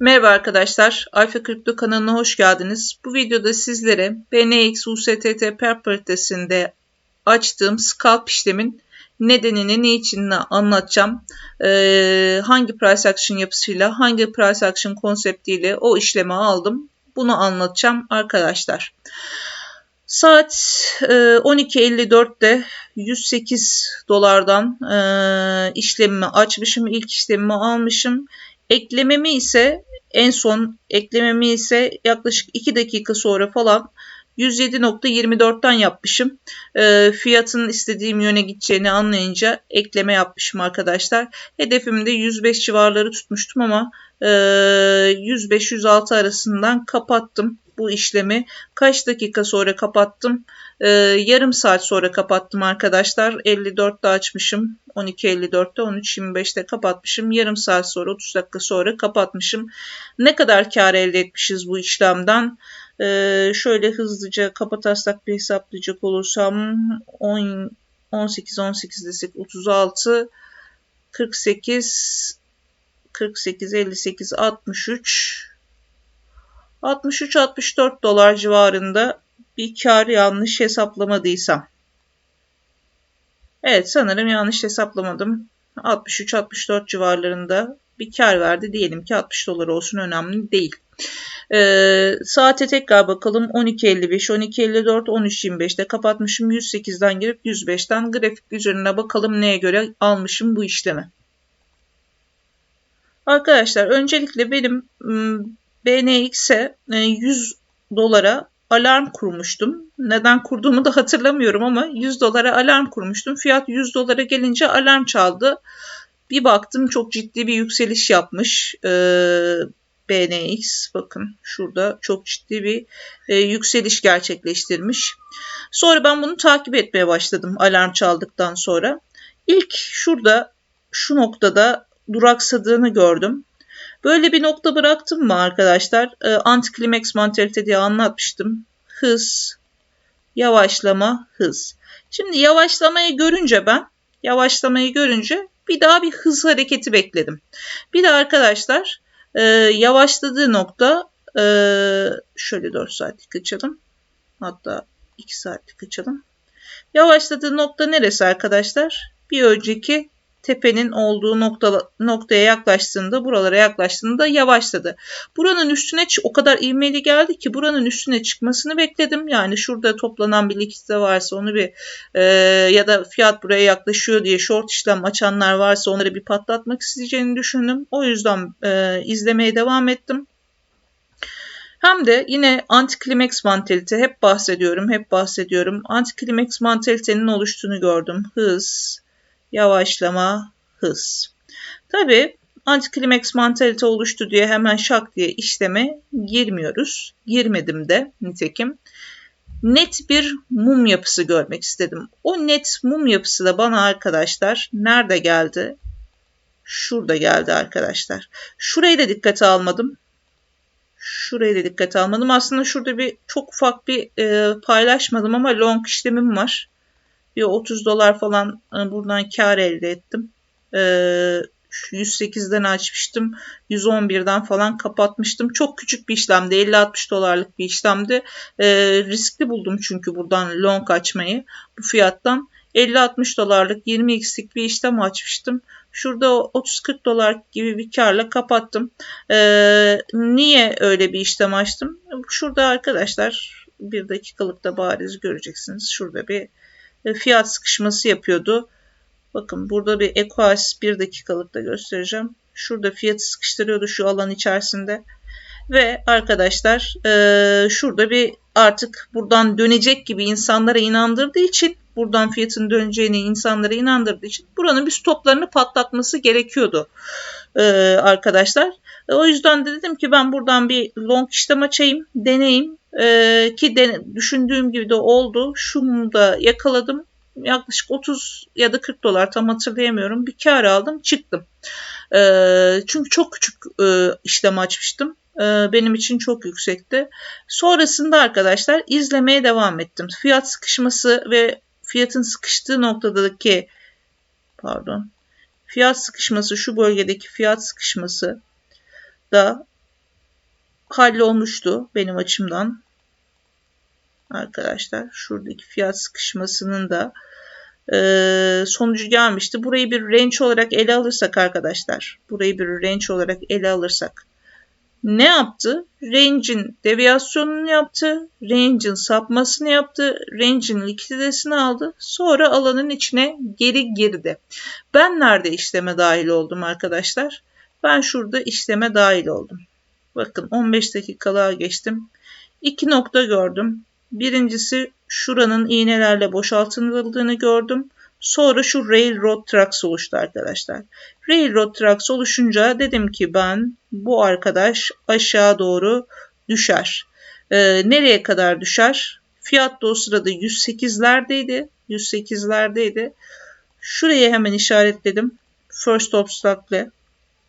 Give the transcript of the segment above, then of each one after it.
Merhaba arkadaşlar, Alfa Kripto kanalına hoş geldiniz. Bu videoda sizlere BNX per paritesinde açtığım scalp işlemin nedenini, ne için anlatacağım. Ee, hangi price action yapısıyla, hangi price action konseptiyle o işlemi aldım. Bunu anlatacağım arkadaşlar. Saat e, 12.54'te 108 dolardan işlemimi açmışım. İlk işlemimi almışım. Eklememi ise en son eklememi ise yaklaşık 2 dakika sonra falan 107.24'ten yapmışım. E, fiyatın istediğim yöne gideceğini anlayınca ekleme yapmışım arkadaşlar. Hedefimde 105 civarları tutmuştum ama e, 105-106 arasından kapattım bu işlemi. Kaç dakika sonra kapattım? Ee, yarım saat sonra kapattım arkadaşlar. 54'te açmışım. 12.54'te 13.25'te kapatmışım. Yarım saat sonra 30 dakika sonra kapatmışım. Ne kadar kar elde etmişiz bu işlemden? Ee, şöyle hızlıca kapataslak bir hesaplayacak olursam 10, 18 18 desek 36 48 48 58 63 63-64 dolar civarında bir kar yanlış hesaplamadıysam. Evet sanırım yanlış hesaplamadım. 63-64 civarlarında bir kar verdi. Diyelim ki 60 dolar olsun önemli değil. Ee, saate tekrar bakalım. 12.55, 12.54, 13.25'te kapatmışım. 108'den girip 105'ten grafik üzerine bakalım neye göre almışım bu işlemi. Arkadaşlar öncelikle benim BNX'e 100 e, dolara alarm kurmuştum. Neden kurduğumu da hatırlamıyorum ama 100 dolara alarm kurmuştum. Fiyat 100 dolara gelince alarm çaldı. Bir baktım çok ciddi bir yükseliş yapmış. Ee, BNX bakın şurada çok ciddi bir e, yükseliş gerçekleştirmiş. Sonra ben bunu takip etmeye başladım alarm çaldıktan sonra. İlk şurada şu noktada duraksadığını gördüm. Böyle bir nokta bıraktım mı arkadaşlar? E, antiklimaks mantalite diye anlatmıştım. Hız, yavaşlama, hız. Şimdi yavaşlamayı görünce ben, yavaşlamayı görünce bir daha bir hız hareketi bekledim. Bir de arkadaşlar e, yavaşladığı nokta e, şöyle 4 saatlik açalım. Hatta 2 saatlik açalım. Yavaşladığı nokta neresi arkadaşlar? Bir önceki tepenin olduğu nokta, noktaya yaklaştığında, buralara yaklaştığında yavaşladı. Buranın üstüne o kadar ivmeli geldi ki buranın üstüne çıkmasını bekledim. Yani şurada toplanan bir likitte varsa onu bir e, ya da fiyat buraya yaklaşıyor diye short işlem açanlar varsa onları bir patlatmak isteyeceğini düşündüm. O yüzden e, izlemeye devam ettim. Hem de yine antiklimaks mantalite hep bahsediyorum, hep bahsediyorum. Antiklimaks mantalitenin oluştuğunu gördüm. Hız, yavaşlama, hız. Tabi antiklimaks mantalite oluştu diye hemen şak diye işleme girmiyoruz. Girmedim de nitekim. Net bir mum yapısı görmek istedim. O net mum yapısı da bana arkadaşlar nerede geldi? Şurada geldi arkadaşlar. Şurayı da dikkate almadım. Şurayı da dikkate almadım. Aslında şurada bir çok ufak bir e, paylaşmadım ama long işlemim var bir 30 dolar falan e, buradan kar elde ettim. 108'den e, açmıştım. 111'den falan kapatmıştım. Çok küçük bir işlemdi. 50-60 dolarlık bir işlemdi. E, riskli buldum çünkü buradan long açmayı bu fiyattan. 50-60 dolarlık 20x'lik bir işlem açmıştım. Şurada 30-40 dolar gibi bir karla kapattım. Ee, niye öyle bir işlem açtım? Şurada arkadaşlar bir dakikalıkta bariz göreceksiniz. Şurada bir fiyat sıkışması yapıyordu. Bakın burada bir EQS bir dakikalıkta göstereceğim. Şurada fiyatı sıkıştırıyordu şu alan içerisinde. Ve arkadaşlar e, şurada bir artık buradan dönecek gibi insanlara inandırdığı için buradan fiyatın döneceğini insanlara inandırdığı için buranın bir stoplarını patlatması gerekiyordu e, arkadaşlar. E, o yüzden de dedim ki ben buradan bir long işlem açayım, deneyim. E, ki düşündüğüm gibi de oldu. Şunu da yakaladım. Yaklaşık 30 ya da 40 dolar tam hatırlayamıyorum. Bir kar aldım çıktım. Çünkü çok küçük işlem açmıştım. Benim için çok yüksekti. Sonrasında arkadaşlar izlemeye devam ettim. Fiyat sıkışması ve fiyatın sıkıştığı noktadaki pardon fiyat sıkışması şu bölgedeki fiyat sıkışması da hallolmuştu benim açımdan. Arkadaşlar şuradaki fiyat sıkışmasının da e, sonucu gelmişti. Burayı bir range olarak ele alırsak arkadaşlar. Burayı bir range olarak ele alırsak. Ne yaptı? Range'in deviyasyonunu yaptı. Range'in sapmasını yaptı. Range'in likiditesini aldı. Sonra alanın içine geri girdi. Ben nerede işleme dahil oldum arkadaşlar? Ben şurada işleme dahil oldum. Bakın 15 dakikalığa geçtim. İki nokta gördüm. Birincisi şuranın iğnelerle boşaltıldığını gördüm. Sonra şu railroad tracks oluştu arkadaşlar. Railroad tracks oluşunca dedim ki ben bu arkadaş aşağı doğru düşer. Ee, nereye kadar düşer? Fiyat da o sırada 108'lerdeydi. 108'lerdeydi. Şuraya hemen işaretledim. First obstacle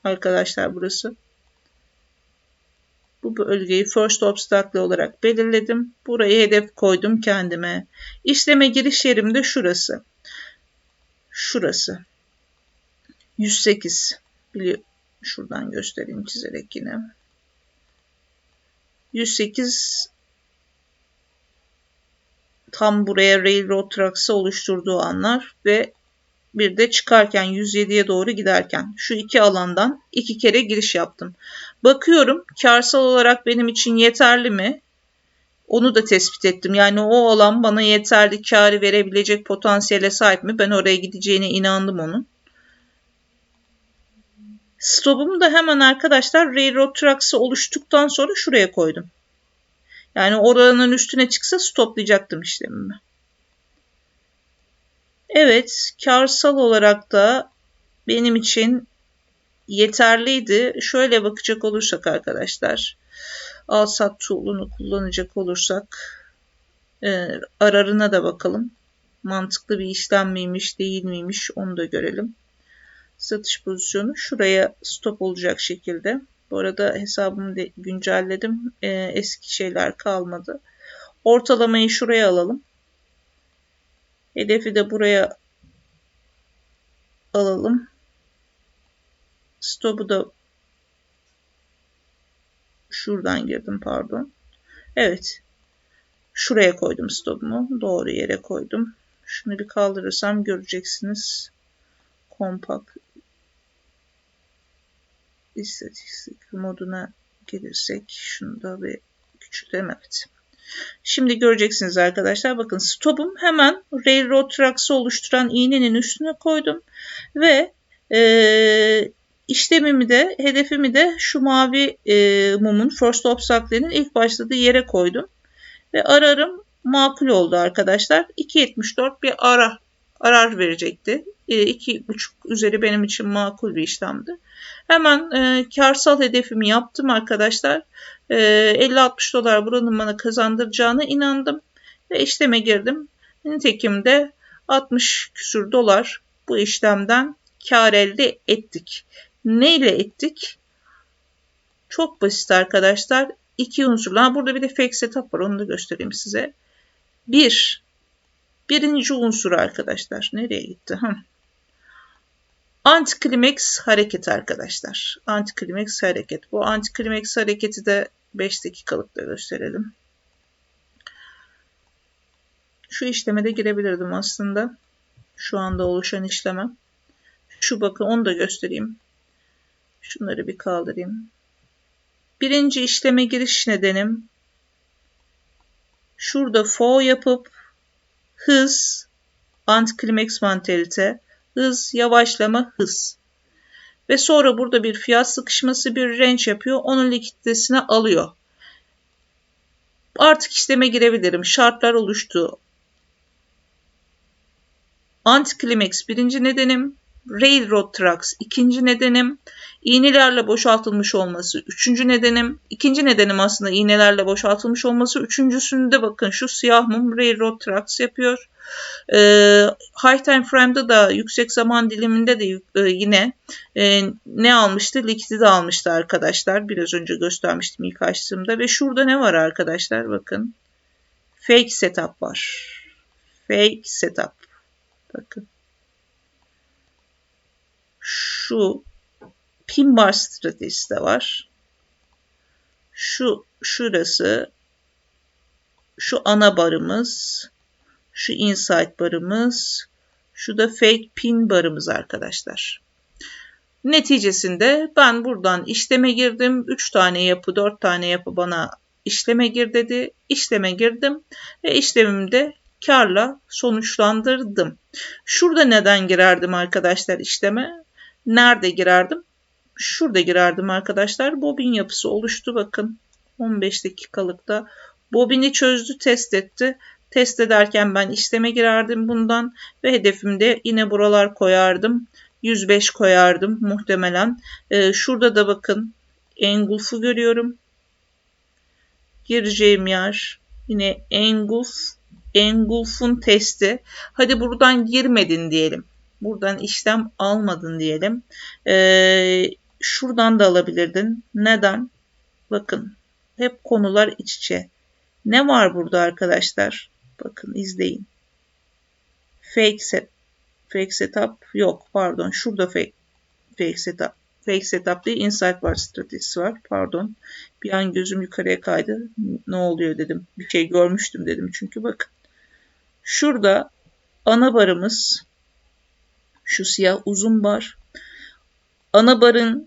arkadaşlar burası. Bu bölgeyi first obstacle olarak belirledim. Burayı hedef koydum kendime. İşleme giriş yerim de şurası. Şurası. 108. Biliyor. Şuradan göstereyim çizerek yine. 108 tam buraya railroad tracks'ı oluşturduğu anlar ve bir de çıkarken 107'ye doğru giderken şu iki alandan iki kere giriş yaptım. Bakıyorum karsal olarak benim için yeterli mi? Onu da tespit ettim. Yani o alan bana yeterli karı verebilecek potansiyele sahip mi? Ben oraya gideceğine inandım onun. Stopumu da hemen arkadaşlar Railroad Tracks'ı oluştuktan sonra şuraya koydum. Yani oranın üstüne çıksa stoplayacaktım işlemimi. Evet, karsal olarak da benim için yeterliydi. Şöyle bakacak olursak arkadaşlar. Alsat tool'unu kullanacak olursak e, ararına da bakalım. Mantıklı bir işlem miymiş değil miymiş onu da görelim. Satış pozisyonu şuraya stop olacak şekilde. Bu arada hesabımı da güncelledim. E, eski şeyler kalmadı. Ortalamayı şuraya alalım. Hedefi de buraya alalım. Stop'u da şuradan girdim pardon. Evet. Şuraya koydum stop'umu. Doğru yere koydum. Şunu bir kaldırırsam göreceksiniz. Kompakt istatistik moduna gelirsek şunu da bir küçültelim. Evet. Şimdi göreceksiniz arkadaşlar. Bakın stop'um hemen railroad tracks'ı oluşturan iğnenin üstüne koydum. Ve e, işlemimi de hedefimi de şu mavi e, mumun first obstacle'nin ilk başladığı yere koydum. Ve ararım makul oldu arkadaşlar. 2.74 bir ara arar verecekti. 2.5 e, üzeri benim için makul bir işlemdi. Hemen e, karsal hedefimi yaptım arkadaşlar. E, 50-60 dolar buranın bana kazandıracağına inandım. Ve işleme girdim. Nitekim de 60 küsür dolar bu işlemden kar elde ettik. Ne ile ettik? Çok basit arkadaşlar. İki unsurlar. Burada bir de fake setup var. Onu da göstereyim size. Bir. Birinci unsur arkadaşlar. Nereye gitti? Hı. Antiklimaks hareket arkadaşlar. Antiklimaks hareket. Bu antiklimaks hareketi de 5 dakikalıkta gösterelim. Şu işleme de girebilirdim aslında. Şu anda oluşan işleme. Şu bakın onu da göstereyim. Şunları bir kaldırayım. Birinci işleme giriş nedenim şurada fo yapıp hız, antiklimaks mantalite, hız, yavaşlama, hız. Ve sonra burada bir fiyat sıkışması bir range yapıyor. Onun likiditesini alıyor. Artık işleme girebilirim. Şartlar oluştu. Antiklimaks birinci nedenim. Railroad Tracks ikinci nedenim. İğnelerle boşaltılmış olması üçüncü nedenim. İkinci nedenim aslında iğnelerle boşaltılmış olması. Üçüncüsünde bakın şu siyah mum Railroad Tracks yapıyor. E, high time frame'da da yüksek zaman diliminde de e, yine e, ne almıştı? Likidi almıştı arkadaşlar. Biraz önce göstermiştim ilk açtığımda. Ve şurada ne var arkadaşlar? Bakın. Fake setup var. Fake setup. Bakın. Şu pin bar stratejisi de var. Şu şurası şu ana barımız, şu insight barımız, şu da fake pin barımız arkadaşlar. Neticesinde ben buradan işleme girdim. 3 tane yapı, 4 tane yapı bana işleme gir dedi. İşleme girdim ve işlemimde karla sonuçlandırdım. Şurada neden girerdim arkadaşlar işleme? Nerede girerdim? Şurada girerdim arkadaşlar. Bobin yapısı oluştu bakın. 15 dakikalıkta bobini çözdü, test etti. Test ederken ben işleme girerdim bundan ve hedefimde yine buralar koyardım. 105 koyardım muhtemelen. Ee, şurada da bakın engulf'u görüyorum. Gireceğim yer yine engulf, engulf'un testi. Hadi buradan girmedin diyelim. Buradan işlem almadın diyelim. Ee, şuradan da alabilirdin. Neden? Bakın hep konular iç içe. Ne var burada arkadaşlar? Bakın izleyin. Fake set. Fake setup yok pardon. Şurada fake, fake setup. Fake setup değil insight var stratejisi var. Pardon. Bir an gözüm yukarıya kaydı. Ne oluyor dedim. Bir şey görmüştüm dedim. Çünkü bakın. Şurada ana barımız şu siyah uzun bar. Ana barın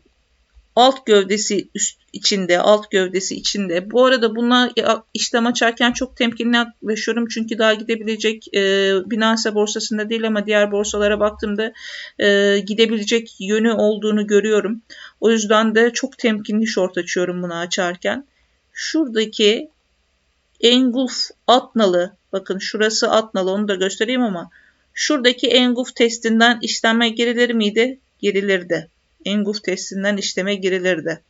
alt gövdesi üst içinde, alt gövdesi içinde. Bu arada buna işlem açarken çok temkinli yaklaşıyorum çünkü daha gidebilecek e, Binance borsasında değil ama diğer borsalara baktığımda e, gidebilecek yönü olduğunu görüyorum. O yüzden de çok temkinli short açıyorum bunu açarken. Şuradaki engulf atnalı, bakın şurası atnalı onu da göstereyim ama şuradaki engulf testinden işleme girilir miydi? Girilirdi. Engulf testinden işleme girilirdi.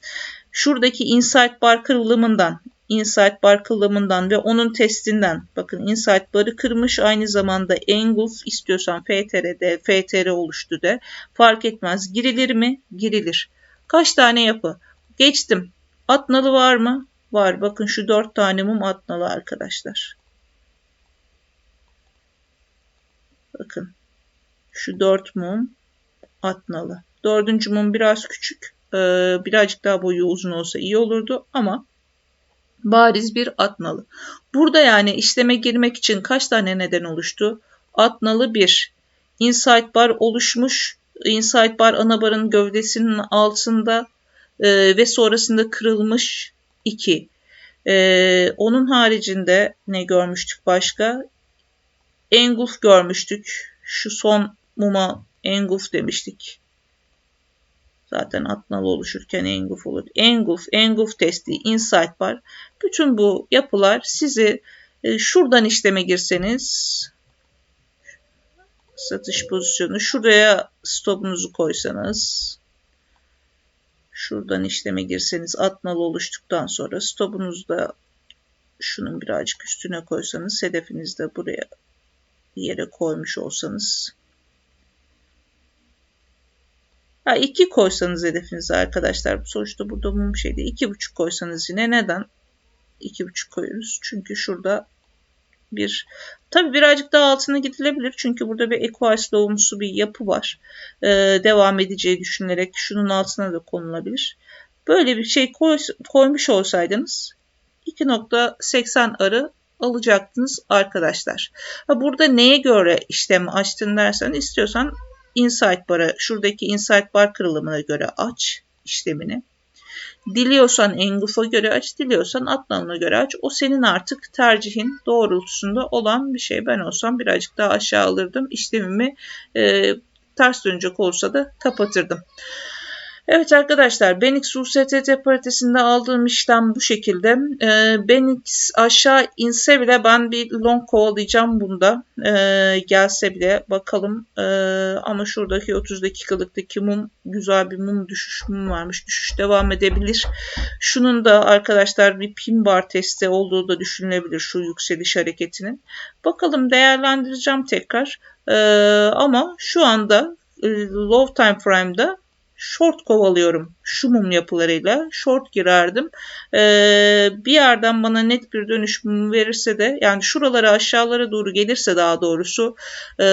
Şuradaki insight bar kırılımından, insight bar kırılımından ve onun testinden bakın insight barı kırmış aynı zamanda engulf istiyorsan FTR'de FTR oluştu de fark etmez. Girilir mi? Girilir. Kaç tane yapı? Geçtim. Atnalı var mı? Var. Bakın şu dört tane mum atnalı arkadaşlar. Bakın. Şu dört mum atnalı. Dördüncü mum biraz küçük. Ee, birazcık daha boyu uzun olsa iyi olurdu ama bariz bir atnalı. Burada yani işleme girmek için kaç tane neden oluştu? Atnalı 1. Insight bar oluşmuş. Insight bar ana barın gövdesinin altında e, ve sonrasında kırılmış 2. E, onun haricinde ne görmüştük başka? Engulf görmüştük. Şu son muma engulf demiştik. Zaten atnalı oluşurken engulf olur. Engulf, engulf testi, insight var. Bütün bu yapılar sizi e, şuradan işleme girseniz satış pozisyonu şuraya stopunuzu koysanız şuradan işleme girseniz atnalı oluştuktan sonra stopunuzu da şunun birazcık üstüne koysanız hedefinizi de buraya yere koymuş olsanız Ha, 2 koysanız hedefinize arkadaşlar. Sonuçta burada mum şeyde 2,5 koysanız yine neden 2,5 koyuyoruz? Çünkü şurada bir tabi birazcık daha altına gidilebilir. Çünkü burada bir equals doğumsu bir yapı var. Ee, devam edeceği düşünülerek şunun altına da konulabilir. Böyle bir şey koy, koymuş olsaydınız 2.80 arı alacaktınız arkadaşlar. Ha, burada neye göre işlem açtın dersen istiyorsan insight bar'a şuradaki insight bar kırılımına göre aç işlemini. Diliyorsan engulf'a göre aç, diliyorsan atlanına göre aç. O senin artık tercihin doğrultusunda olan bir şey. Ben olsam birazcık daha aşağı alırdım. İşlemimi e, ters dönecek olsa da kapatırdım. Evet arkadaşlar Benix USTT paritesinde aldığım işlem bu şekilde. E, Benix aşağı inse bile ben bir long kovalayacağım bunda. E, gelse bile bakalım. E, ama şuradaki 30 dakikalıktaki mum güzel bir mum düşüş mum varmış. Düşüş devam edebilir. Şunun da arkadaşlar bir pin bar testi olduğu da düşünülebilir şu yükseliş hareketinin. Bakalım değerlendireceğim tekrar. E, ama şu anda e, low time frame'da short kovalıyorum şu mum yapılarıyla. Short girerdim. Ee, bir yerden bana net bir dönüş mum verirse de yani şuralara aşağılara doğru gelirse daha doğrusu e,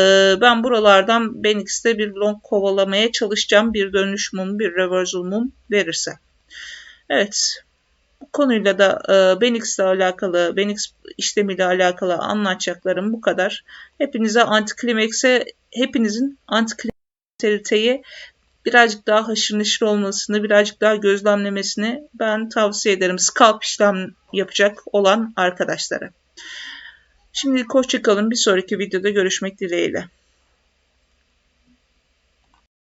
ben buralardan Benix'te bir long kovalamaya çalışacağım. Bir dönüş mum, bir reversal mum verirse. Evet. Bu konuyla da e, Benix ile alakalı, Benix işlemiyle alakalı anlatacaklarım bu kadar. Hepinize antiklimakse, hepinizin antiklimakse birazcık daha haşır neşir olmasını, birazcık daha gözlemlemesini ben tavsiye ederim. Scalp işlem yapacak olan arkadaşlara. Şimdilik hoşçakalın. Bir sonraki videoda görüşmek dileğiyle.